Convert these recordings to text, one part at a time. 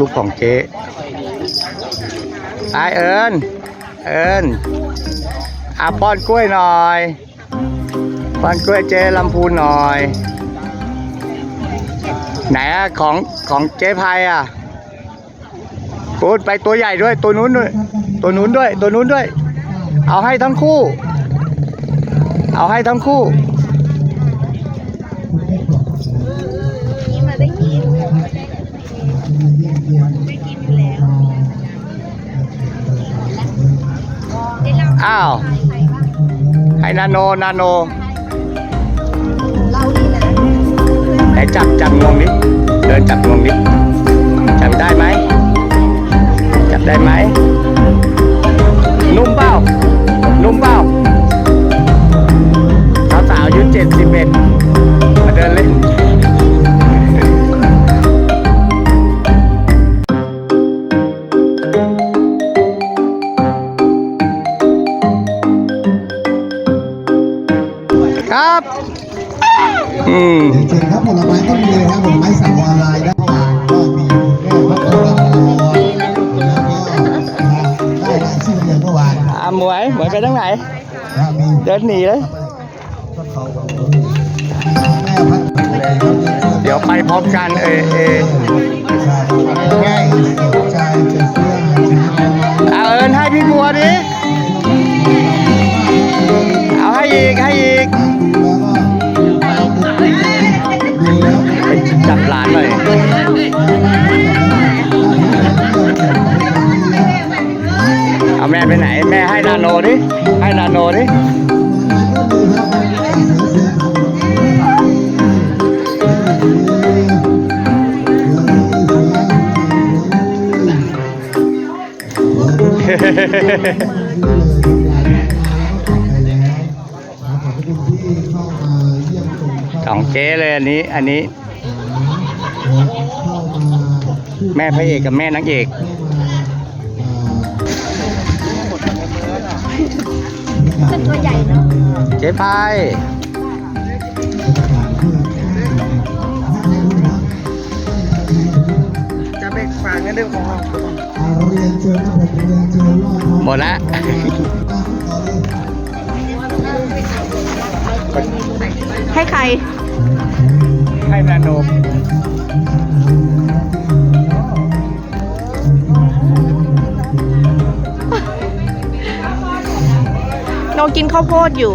ลูกๆของเจ๊ไอเอิญเอิญอาป้อนกล้วยหน่อยป้อนกล้วยเจ๊ลำพูนหน่อย ไหนอะของของเจ๊พายอะปูดไปตัวใหญ่ด้วยตัวนู้นด้วย ตัวนู้นด้วย ตัวนู้นด้วย เอาให้ทั้งคู่ เอาให้ทั้งคู่ อ้าวให้นาโนนาโนเล่าดีนะไหนจับจับงวงนิดเดินจับงวงนิดจับได้ไหมจับได้ไหม เดินหนีเลยก็เขาแม่พักผ่อนเลยครับเดี๋ยวไปพร้อมกันเอเอง่ายใจจะเสื้อเอาเอินให้พี่บัวดิ ของเจ๊เลยอันนี้ อันนี้แม่พระเอกกับแม่นางเอกเป็นตัวใหญ่เนาะ เจ๊พายจะไปฝากเงินเรื่องของเราเรียนเชิญครับผมเรียนเชิญรอบ หมดแล้วให้ใคร ให้นาโนโนกินข้าวโพดอยู่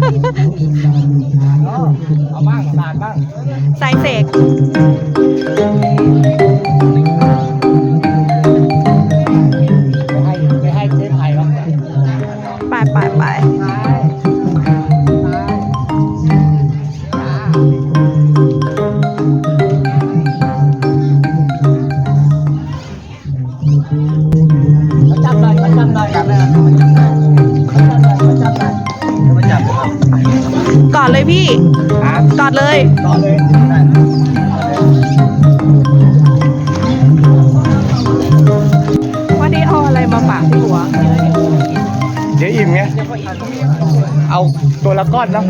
เดี๋ยวอิ่มไงเอาตัวละก้อนเนาะ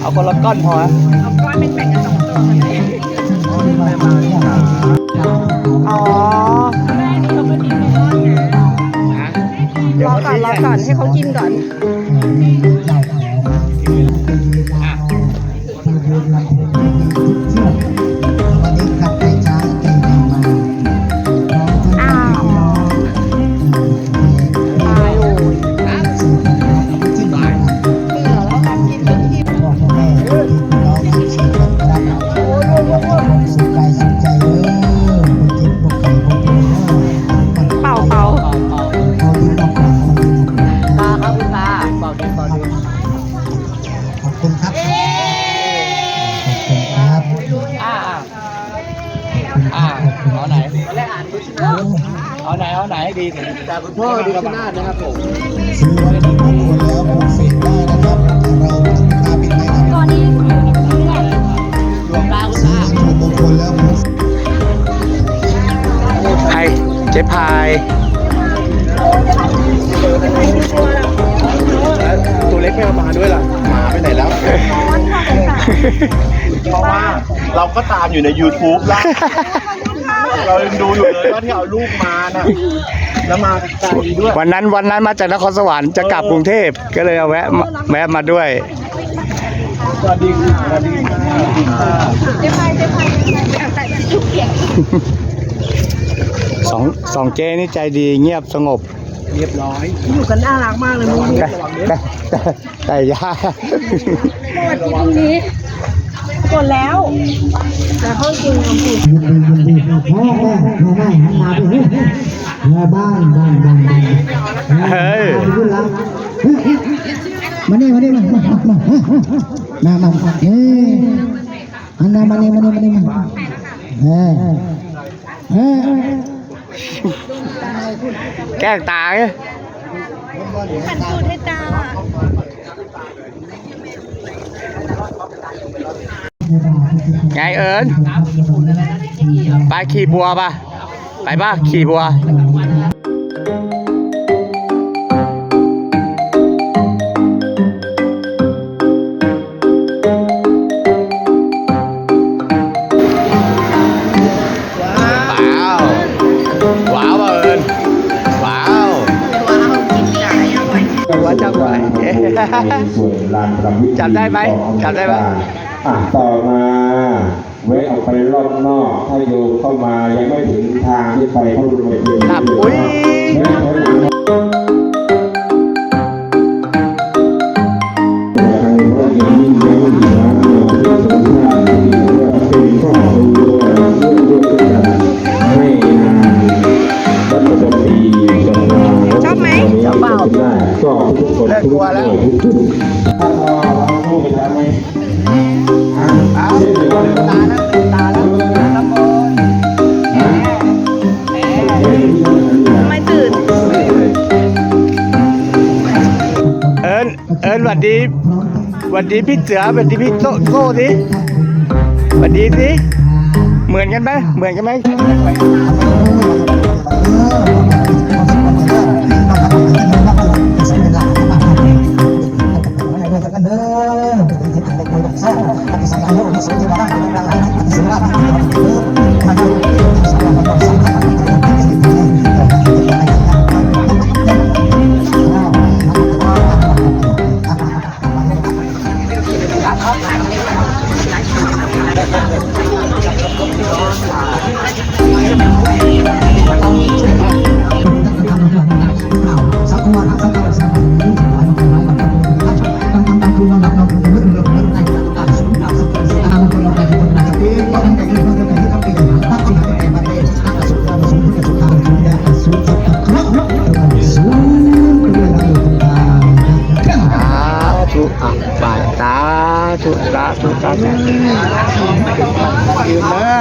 เอาคนละก้อนพอเอาก้อนเป็นแบ่งกันสองตัวเลยอ๋อรอก่อนรอก่อนให้เขากินก่อนวัน อ่าเอาไหนเอาไหนเอาไหนดีแต่คุณพ่อดีกับนาดนะครับผมซื้อวัตถุมงคลแล้วปลูกเสกได้นะครับเราตาปิดไหมครับตอนนี้ดวงดาวซื้อวัตถุมงคลแล้วปลูกไพเจ๊พายตัวเล็กไม่เอามาด้วยล่ะหมาไปไหนแล้วเพราะว่าเราก็ตามอยู่ใน YouTube แล้ว เรายังดูอยู่เลยว่าที่เอาลูกมาน่ะแล้วมาไกลด้วยวันนั้นวันนั้นมาจากนครสวรรค์จะกลับกรุงเทพก็เลยเอาแวะมาแวะมาด้วย สวัสดีค่ะสวัสดีค่ะสวัสดีค่ะเจ๊พายเจ๊พายเจ๊พายแต่ทุกเขียนสองสองเจนี่ใจดีเงียบสงบ เรียบร้อยอยู่กันน่ารักมากเลยมึงแต่แต่แต่แต่ยาสวัสดีพรุ่งนี้ กดแล้ว แต่ห้องจริงของคุณแม่แม่แม่หันหน้าไปแม่บ้านบ้านบ้านบ้านเฮ้ยขึ้นหลังมานี่มานี่มามามามามาเฮ้ยหันหน้ามานี่มานี่มานี่มาเฮ้ยเฮ้ยแกล้งตาไงขันสูตรให้ตา ไงเอิญไปขี่บัวปะไปปะขี่บัวว้าวว้าวเอิญว้าวว้าวจังไหวส่วนลานประวิตรจำได้ไหมจำได้ไหม อะต่อมาเว้ยออกไปรอบนอก ถ้าโยมเข้ามายังไม่ถึงทางที่ไปพระบรมเทียนครับอุ๊ยเว้ยถอย ดดีวัดดีพี่เสือวัดดีพี่โตโก้สิวัดดีสิเหมือนกันไหมเหมือนกันไหม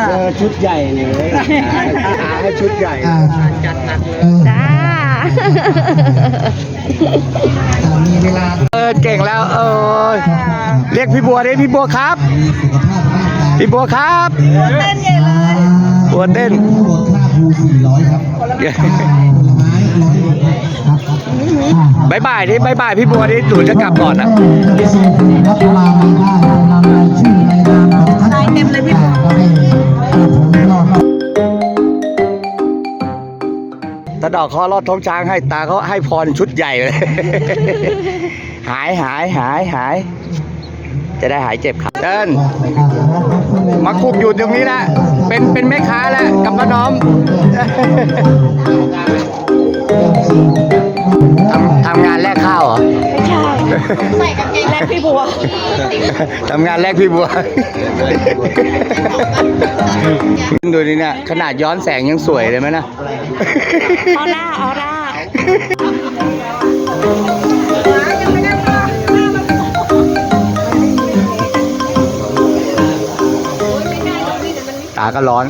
เออชุดใหญ่เลยให้ชุดใหญ่จัดหนักเลยจ้ามีเวลาเออเก่งแล้วเออเรียกพี่บัวดิพี่บัวครับสุขภาพร่างกายพี่บัวครับเต้นใหญ่เลยบัวเต้นทั้งหมดค่าภู400ครับค่าผลไม้ร้อยเดียวครับบายบายดิบายบายพี่บัวดิหนูจะกลับก่อนนะ เต็มเลยพี่บัวก็ได้ผมรอดตาดอกคอรอดท้องช้างให้ตาเขาให้พรชุดใหญ่เลย หายหายหายหาย จะได้หายเจ็บครับเดินมาคุกอยู่ตรงนี้นะเป็นเป็นแม่ค้าแล้วกับป้าน้อมทำทำงานแลกข้าวเหรอไม่ ใช่ใส่กางเกงแรกพี่บัวทำงานแลกพี่บัว ดูนี่เนี่ยขนาดย้อนแสงยังสวยเลยไหมนะเอาหน้าเอาหน้าตาก็ร้อน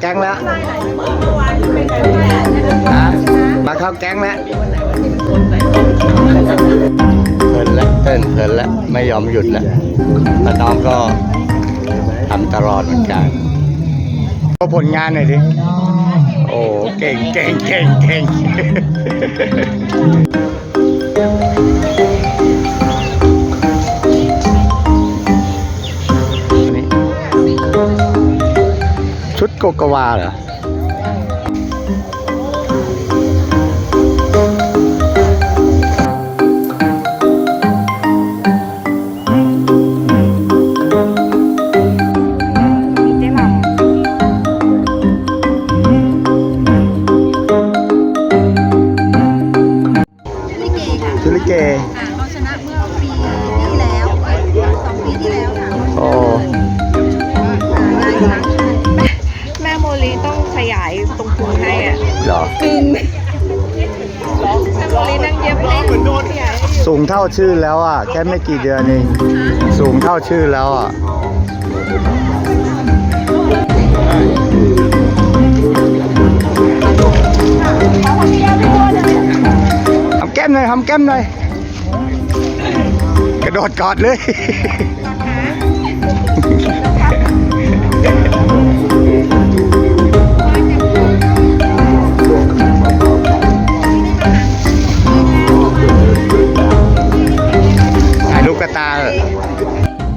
แก๊งแล้วนะมาเข้าแก๊งแล้วเพลินแล้วเต้นเพลินแล้วไม่ยอมหยุดแล้วแล้วน้องก็ทำตลอดเหมือนกันก็ผลงานหน่อยดิ โอ้ เก่งเก่งเก่งเก่ง โกโกวาเหรอเจ๊หม่ำชุดลิเก สูงเท่าชื่อแล้วอะ แค่ไม่กี่เดือนเองสูงเท่าชื่อแล้วอะทำแก้มหน่อยทำแก้มหน่อย กระโดดกอดเลย 打。